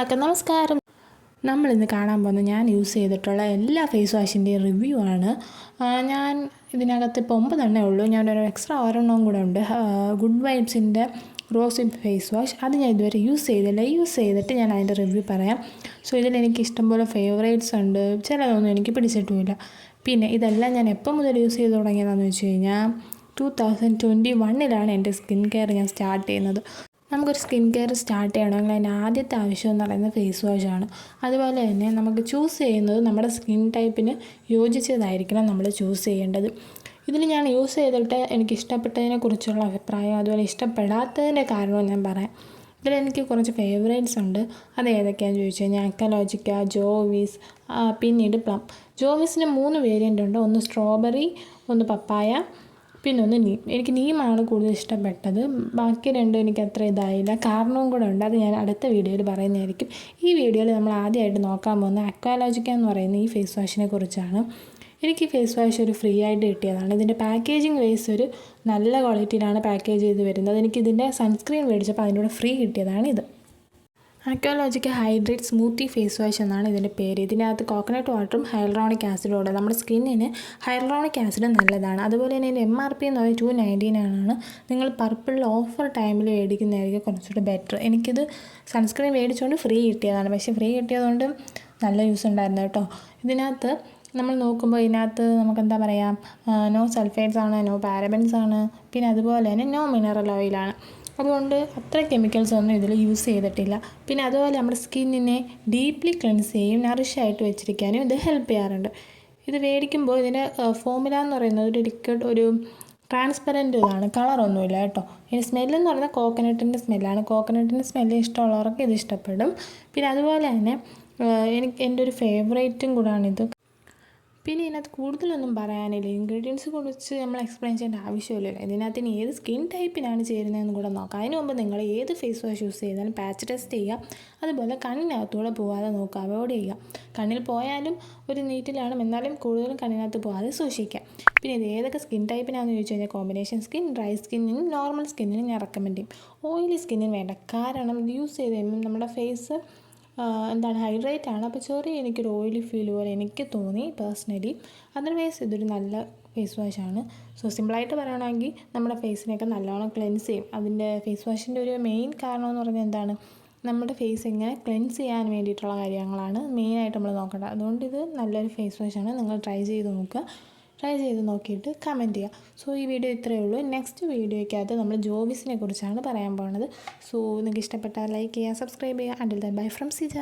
വണക്കം നമസ്കാരം. നമ്മളിന്ന് കാണാൻ പോകുന്ന ഞാൻ യൂസ് ചെയ്തിട്ടുള്ള എല്ലാ ഫേസ് വാഷിന്റെയും റിവ്യൂ ആണ്. ഞാൻ ഇതിനകത്ത് ഇപ്പോൾ ഒമ്പതെണ്ണേ ഉള്ളൂ. ഞാൻ ഒരു എക്സ്ട്രാ ഒരെണ്ണവും കൂടെ ഉണ്ട്. ഗുഡ് വൈബ്സിന്റെ റോസ് ഇൻ ഫേസ് വാഷ് അത് ഞാൻ ഇതുവരെ യൂസ് ചെയ്തില്ല. യൂസ് ചെയ്തിട്ട് ഞാൻ അതിന്റെ റിവ്യൂ പറയാം. സോ ഇതിൽ എനിക്ക് ഇഷ്ടംപോലെ ഫേവറേറ്റ്സ് ഉണ്ട്. ചിലതൊന്നും എനിക്ക് പിടിച്ചിട്ടുമില്ല. പിന്നെ ഇതെല്ലാം ഞാൻ എപ്പം മുതൽ യൂസ് ചെയ്ത് തുടങ്ങിയതാണെന്ന് വെച്ച് കഴിഞ്ഞാൽ ടു തൗസൻഡ് ട്വന്റി വണ്ണിലാണ് എന്റെ സ്കിൻ കെയർ ഞാൻ സ്റ്റാർട്ട് ചെയ്യുന്നത്. നമുക്കൊരു സ്കിൻ കെയർ സ്റ്റാർട്ട് ചെയ്യണമെങ്കിൽ അതിന്റെ ആദ്യത്തെ ആവശ്യം എന്ന് പറയുന്നത് ഫേസ് വാഷ് ആണ്. അതുപോലെ തന്നെ നമുക്ക് ചൂസ് ചെയ്യുന്നത് നമ്മുടെ സ്കിൻ ടൈപ്പിന് യോജിച്ചതായിരിക്കണം നമ്മൾ ചൂസ് ചെയ്യേണ്ടത്. ഇതിൽ ഞാൻ യൂസ് ചെയ്തിട്ട് എനിക്ക് ഇഷ്ടപ്പെട്ടതിനെ കുറിച്ചുള്ള അഭിപ്രായം അതുപോലെ ഇഷ്ടപ്പെടാത്തതിന്റെ കാരണവും ഞാൻ പറയാം. ഇതിൽ എനിക്ക് കുറച്ച് ഫേവറേറ്റ്സ് ഉണ്ട്. അത് ഏതൊക്കെയാണെന്ന് ചോദിച്ചു കഴിഞ്ഞാൽ അക്കലോജിക്ക ജോവിസ് പിന്നീട് പ്ലം. ജോവിസിന് മൂന്ന് വേരിയന്റ് ഉണ്ട്. ഒന്ന് സ്ട്രോബെറി ഒന്ന് പപ്പായ. പിന്നെ ഒന്ന് നീം എനിക്ക് നീമാണ് കൂടുതൽ ഇഷ്ടപ്പെട്ടത്. ബാക്കി രണ്ടും എനിക്ക് അത്ര ഇതായില്ല. കാരണവും കൂടെ ഉണ്ട്. അത് ഞാൻ അടുത്ത വീഡിയോയിൽ പറയുന്നതായിരിക്കും. ഈ വീഡിയോയിൽ നമ്മൾ ആദ്യമായിട്ട് നോക്കാൻ പോകുന്ന അക്വാലോജിക്ക എന്ന് പറയുന്ന ഈ ഫേസ് വാഷിനെ കുറിച്ചാണ്. എനിക്ക് ഈ ഫേസ് വാഷ് ഒരു ഫ്രീ ആയിട്ട് കിട്ടിയതാണ്. ഇതിന്റെ പാക്കേജിങ് വൈസ് ഒരു നല്ല ക്വാളിറ്റിയിലാണ് പാക്കേജ് ചെയ്ത് വരുന്നത്. എനിക്ക് ഇതിന്റെ സൺസ്ക്രീൻ മേടിച്ചപ്പോൾ അതിനോട് ഫ്രീ കിട്ടിയതാണ് ഇത്. Aqualogica hydrate smoothie face wash എന്നാണ് ഇതിന്റെ പേര്. ഇതിനകത്ത് കോക്കനട്ട് വാട്ടറും ഹൈലറോണിക് ആസിഡും ഉണ്ട്. നമ്മുടെ സ്കിന്നിന് ഹൈലറോണിക് ആസിഡ് നല്ലതാണ്. അതുപോലെ തന്നെ ഇതിന്റെ എം ആർ പി എന്ന് പറയുന്നത് ടു നയന്റീൻ ആണ്. നിങ്ങൾ പർപ്പിളിൽ ഓഫർ ടൈമിൽ മേടിക്കുന്നതായിരിക്കും കുറച്ചുകൂടി ബെറ്റർ എനിക്കിത് സൺസ്ക്രീൻ മേടിച്ചുകൊണ്ട് ഫ്രീ കിട്ടിയതാണ്. പക്ഷേ ഫ്രീ കിട്ടിയതുകൊണ്ട് നല്ല യൂസ് ഉണ്ടായിരുന്നു കേട്ടോ. ഇതിനകത്ത് നമ്മൾ നോക്കുമ്പോൾ ഇതിനകത്ത് നമുക്ക് എന്താ പറയുക നോ സൾഫേറ്റ്സ് ആണ് നോ പാരബൻസ് ആണ്. പിന്നെ അതുപോലെ തന്നെ നോ മിനറൽ ഓയിലാണ് അതുകൊണ്ട് അത്ര കെമിക്കൽസ് ഒന്നും ഇതിൽ യൂസ് ചെയ്തിട്ടില്ല. പിന്നെ അതുപോലെ നമ്മുടെ സ്കിന്നിനെ ഡീപ്ലി ക്ലെൻസ് ചെയ്യും നറിഷായിട്ട് വെച്ചിരിക്കാനും ഇത് ഹെൽപ്പ് ചെയ്യാറുണ്ട്. ഇത് മേടിക്കുമ്പോൾ ഇതിന്റെ ഫോമുല എന്ന് പറയുന്നത് ഒരു ലിക്വിഡ് ഒരു ട്രാൻസ്പെറന്റ് ഇതാണ്. കളറൊന്നുമില്ല കേട്ടോ. ഇനി സ്മെല്ലെന്ന് പറയുന്നത് കോക്കനട്ടിന്റെ സ്മെല്ലാണ് കോക്കനട്ടിന്റെ സ്മെല്ല് ഇഷ്ടമുള്ളവർക്ക് ഇത് ഇഷ്ടപ്പെടും. പിന്നെ അതുപോലെ തന്നെ എനിക്ക് എന്റെ ഒരു ഫേവറേറ്റും കൂടാണിത് പിന്നെ ഇതിനകത്ത് കൂടുതലൊന്നും പറയാനില്ല. ഇൻഗ്രീഡിയൻസ് കുറിച്ച് നമ്മൾ എക്സ്പ്ലെയിൻ ചെയ്യേണ്ട ആവശ്യമില്ലല്ലോ. ഇതിനകത്ത് ഇനി ഏത് സ്കിൻ ടൈപ്പിനാണ് ചേരുന്നതെന്ന് കൂടെ നോക്കാം. അതിന് മുമ്പ് നിങ്ങൾ ഏത് ഫേസ് വാഷ് യൂസ് ചെയ്താലും പാച്ച് ടെസ്റ്റ് ചെയ്യുക. അതുപോലെ കണ്ണിനകത്തൂടെ പോകാതെ നോക്കുക. അവോയ്ഡ് ചെയ്യുക. കണ്ണിൽ പോയാലും ഒരു നീറ്റിലാണ്. എന്നാലും കൂടുതലും കണ്ണിനകത്ത് പോകാതെ സൂക്ഷിക്കുക. പിന്നെ ഇത് ഏതൊക്കെ സ്കിൻ ടൈപ്പിനാണെന്ന് ചോദിച്ചു കഴിഞ്ഞാൽ കോമ്പിനേഷൻ സ്കിൻ ഡ്രൈ സ്കിന്നിനും നോർമൽ സ്കിന്നിനും ഞാൻ റെക്കമെൻഡ് ചെയ്യും. ഓയിലി സ്കിന്നിന് വേണ്ട. കാരണം യൂസ് ചെയ്ത് കഴിയുമ്പോൾ നമ്മുടെ ഫേസ് എന്താണ് ഹൈഡ്രേറ്റ് ആണ്. അപ്പോൾ ചെറിയ എനിക്കൊരു ഓയിലി ഫീൽ പോലെ എനിക്ക് തോന്നി പേഴ്സണലി അതർവൈസ് ഇതൊരു നല്ല ഫേസ് വാഷാണ് സോ സിമ്പിളായിട്ട് പറയുകയാണെങ്കിൽ നമ്മുടെ ഫേസിനെയൊക്കെ നല്ലോണം ക്ലെൻസ് ചെയ്യും. അതിന്റെ ഫേസ് വാഷിന്റെ ഒരു മെയിൻ കാരണം എന്ന് പറഞ്ഞാൽ എന്താണ് നമ്മുടെ ഫേസ് എങ്ങനെ ക്ലെൻസ് ചെയ്യാൻ വേണ്ടിയിട്ടുള്ള കാര്യങ്ങളാണ് മെയിനായിട്ട് നമ്മൾ നോക്കേണ്ടത്. അതുകൊണ്ട് ഇത് നല്ലൊരു ഫേസ് വാഷാണ് നിങ്ങൾ ട്രൈ ചെയ്ത് നോക്കുക. ട്രൈ ചെയ്ത് നോക്കിയിട്ട് കമന്റ് ചെയ്യുക സോ ഈ വീഡിയോ ഇത്രയേ ഉള്ളൂ. നെക്സ്റ്റ് വീഡിയോയ്ക്കകത്ത് നമ്മൾ ജോബിസിനെ കുറിച്ചാണ് പറയാൻ പോകുന്നത് സോ നിങ്ങൾക്ക് ഇഷ്ടപ്പെട്ടാൽ ലൈക്ക് ചെയ്യുക സബ്സ്ക്രൈബ് ചെയ്യുക until the bye from Sija